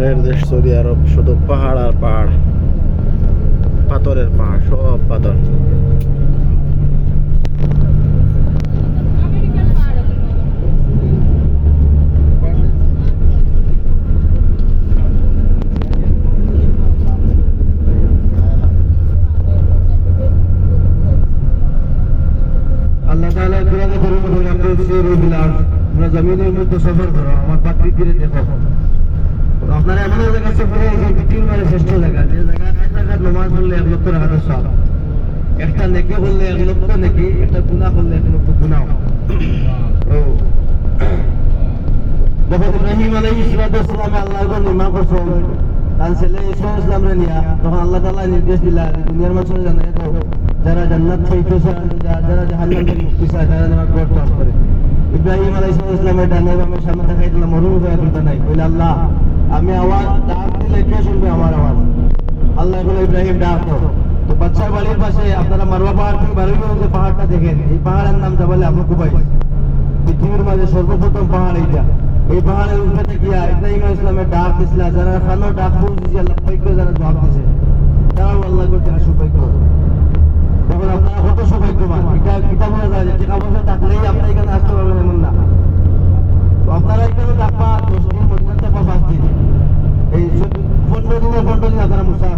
পাহাড়ের দেশ সৌদি আরব, শুধু পাহাড় আর পাহাড়। পাথরের পাহাড়, সব পাথর। তোমরা জমিনের মধ্যে সফর করো, আমার দিকে দেখো। আপনারা এমন এক জায়গা সফরে যে পৃথিবীর মানে শ্রেষ্ঠ জায়গা, যে জায়গা নামাজ পড়লে এক লক্ষ টাকা সব। একটা নেকি বললে এক লক্ষ নেকি, একটা গুনাহ করলে এক লক্ষ যখন ইব্রাহিম ইসা ইসলামরে সামনে দেখাই দিলাম মরুম আল্লাহ আমি আওয়াজ, ডাক দিলে কে শুনবে আমার আওয়াজ? আল্লাহ বলে, ইব্রাহিম, ডাক। তো বাচ্চার বাড়ির পাশে আপনারা মারবা পাহাড় থেকে বারোই যে পাহাড়টা দেখেন। এই পাহাড়ের নাম জাবালে আবু কুবাইস পৃথিবীর মাঝে সর্বপ্রথম পাহাড় এইটা। এই পাহাড়ের উপরে গিয়া ইব্রাহিম ইসলামের ডাক দিছিল। যারা খানো ডাক পৌঁছেছে আল্লাহ যারা জবাব দিছে। তারাও আল্লাহ করতে সৌভাগ্য তখন আপনারা কত সৌভাগ্যবান এটা এটা বলা যায় যে টাকা পয়সা থাকলেই আপনি এখানে আসতে পারবেন এমন না তো আপনারা এখানে থাকবা দশ দিন মদিনা থাকবা পাঁচ দিন এই পনেরো দিনের পনেরো দিন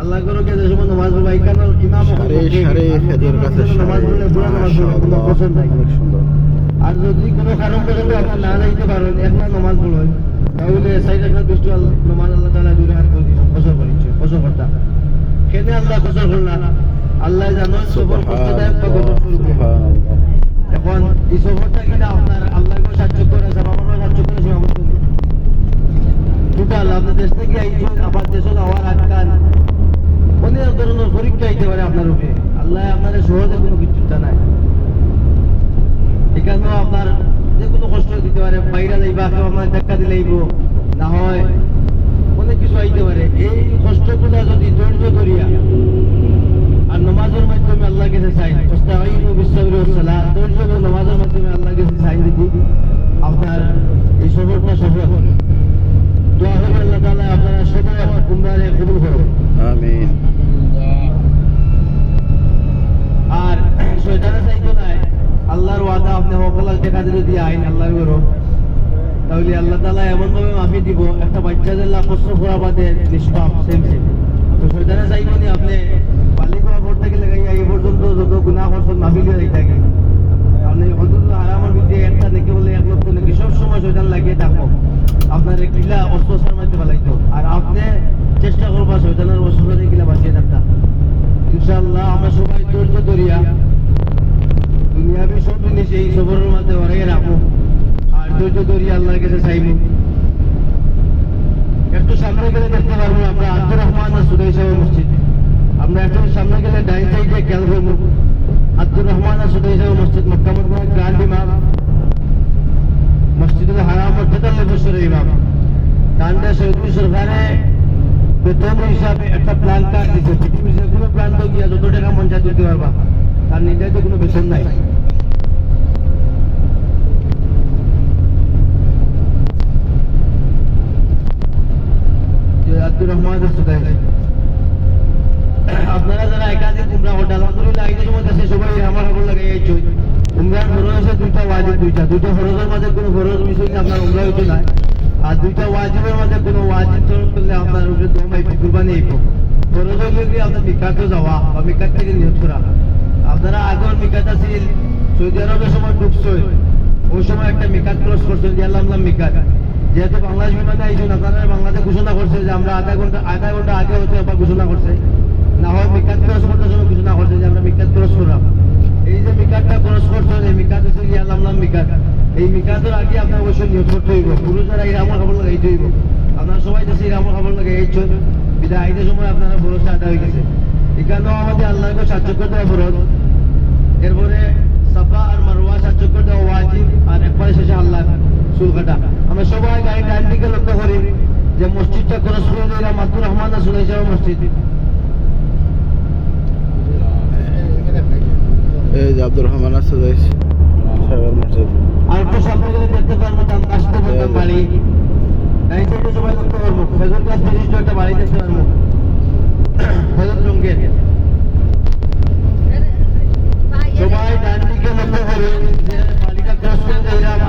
আল্লাহ করো কে নামাজ পড়বা এখানে ইমাম সারি সারি খেজুর গাছের নামাজ পড়লে বুড়া নামাজ পড়লে কোনো পছন্দ নাই অনেক সুন্দর। আর যদি কোনো কারণ পর্যন্ত আপনি না যাইতে পারেন একলা নামাজ পড়েন তাহলে সাইড একটা দুষ্ট নামাজ আল্লাহ তাআলা দূরে হাত করে দিচ্ছেন কসর করিচ্ছে কসর করতা কেনে আল্লাহ কসর করলা আল্লাহ জানো সবর কষ্টদায়ক বা কসর শুরু করবে এখন এই সফরটা কিনা আপনার? আল্লাহ সাহায্য করে বাবারও সাহায্য করে সমাবেশ টোটাল আপনার দেশ থেকে আইছেন আবার দেশে যাওয়ার আটকান অনেক ধরনের পরীক্ষা আইতে পারে আপনার উপরে আল্লাহ আপনার সহজে কোনো কিছু নাই এখানেও আপনার যে কোনো কষ্ট দিতে পারে, বাইরে যাইবা কেউ আপনার ধাক্কা দিলেইব না হয় অনেক কিছু আইতে পারে। এই কষ্টগুলো যদি ধৈর্য ধরিয়া আর নামাজের মাধ্যমে আল্লাহ কাছে চাই মুস্তাঈনু বিসসাবরি ওয়াস সালাহ ধৈর্য ধরে নামাজের মাধ্যমে আল্লাহ কাছে চাই দিদি আপনার এই সফরটা সফল হবে দোয়া হবে আল্লাহ তাআলা, আপনারা সবাই উমরারে কবুল করুন আমিন। আর শয়তানের চাইতো নাই আল্লাহর ওয়াদা আপনি সকলাল টেকাতে যদি আইন আল্লাহর করো তাহলে আল্লাহ তাআলা এমন ভাবে মাফি দিব, একটা বাচ্চা দিল্লা প্রশ্ন করা বাদে নিষ্পাপ সেম সেম তো শয়তানে চাইব নি আপনি বালি করা করতে গেলে এই পর্যন্ত যত গুনাহ করছেন মাফি যাই থাকি আপনি অন্তত আরামের ভিতরে একটা নাকি বলে এক লক্ষ নাকি সব সময় শয়তান লাগিয়ে থাকো আপনার কিলা অস্ত্র মারতে পালাইতো আর আপনি চেষ্টা করবা শয়তানের অস্ত্র কিলা বাঁচিয়ে থাকতা ইনশাআল্লাহ আমরা সবাই ধৈর্য ধরিয়া দুনিয়াবি সব জিনিস এই সবরের মধ্যে অরাই রাখব আর ধৈর্য ধরিয়া আল্লাহর কাছে চাইব একটু সামনে গেলে দেখতে পারব আমরা আব্দুর রহমান আর সুদাই সাহেব মসজিদ আমরা একটু সামনে গেলে ডাইন সাইডে খেয়াল করব আব্দুর রহমান আর সুদাই সাহেব মসজিদ মক্কা মদিনা গ্রান্ড ইমাম মসজিদুল হারাম ও তেতাল্লিশ বছরের ইমাম কান্দা সৈয়দপুর সরকারে বেতন হিসাবে একটা প্ল্যান কার্ড দিচ্ছে পৃথিবীর যে কোনো প্ল্যান গিয়া যত টাকা মন চায় দিতে পারবা তার নির্ধারিত কোনো বেতন নাই যে আব্দুর রহমান আপনারা যারা একাধিক উমরা করতে আলহামদুলিল্লাহ, এই সময় দেশে সবাই আমার খবর লাগে এই চই উমরার ফরজ আছে দুইটা ওয়াজিব, দুইটা। দুইটা ফরজের মাঝে কোনো ফরজ হইলে আপনার উমরা হইতে না আর দুইটা ওয়াজিবের মাঝে কোনো ওয়াজিব তরফ করলে আপনার উপরে দম আইপি কুরবানি আইব ফরজ হইলে আপনার মিকাতে যাওয়া বা মিকাত থেকে নিয়োগ করা। আপনারা আগর মিকাত আছিল, সৌদি আরবের সময় ঢুকছই ওই সময় একটা মিকাত ক্রস করছেন যে আল্লাহ মিকাত। যেহেতু বাংলাদেশ বিমানে আইসুন আপনারা বাংলাদেশ ঘোষণা করছে যে আমরা আধা ঘণ্টা আধা ঘণ্টা আগে হতে আবার ঘোষণা করছে। না হয় মিকাত ক্রস করতে সময় ঘোষণা করছে যে আমরা মিকাত ক্রস করলাম এই যে মিকাতটা ক্রস করছেন এই মিকাত হচ্ছে গিয়ে আল্লাহ মিকাত এই মিকাতের আগে আপনার অবশ্যই নিয়োগ করতে হইব। পুরুষেরা এই রামর খবর লাগাইতে হইব। আপনারা সবাই দেশে এই রামর খবর লাগাই এই গেছেন বিদায় আইতে সময় আপনারা ভরসা আদা হয়ে গেছে। এখানেও আমাদের আল্লাহকে সাহায্য করতে হবে ফরজ এরপরে সাফা আর মারওয়া সাহায্য করতে হবে ওয়াজিব আর একবারে শেষে আল্লাহ চুল কাটা আমরা সবাই গাড়ি ডান দিকে লক্ষ্য করি যে মসজিদটা কোন শুনে দিলাম রহমান শুনে যাওয়া মসজিদ এই যে আব্দুর রহমান আছে সাহেবের মসজিদ। আর একটু সামনে গেলে দেখতে পারব দাম কাশতে বলতাম বাড়ি। ডাইন সাইডে সবাই লক্ষ্য করব ফেজর ক্লাস বিশিষ্ট একটা বাড়ি দেখতে পারব। ফেজর রঙ্গের সবাই ডান দিকে লক্ষ্য করবে যে বাড়িটা ক্রস করে দেয়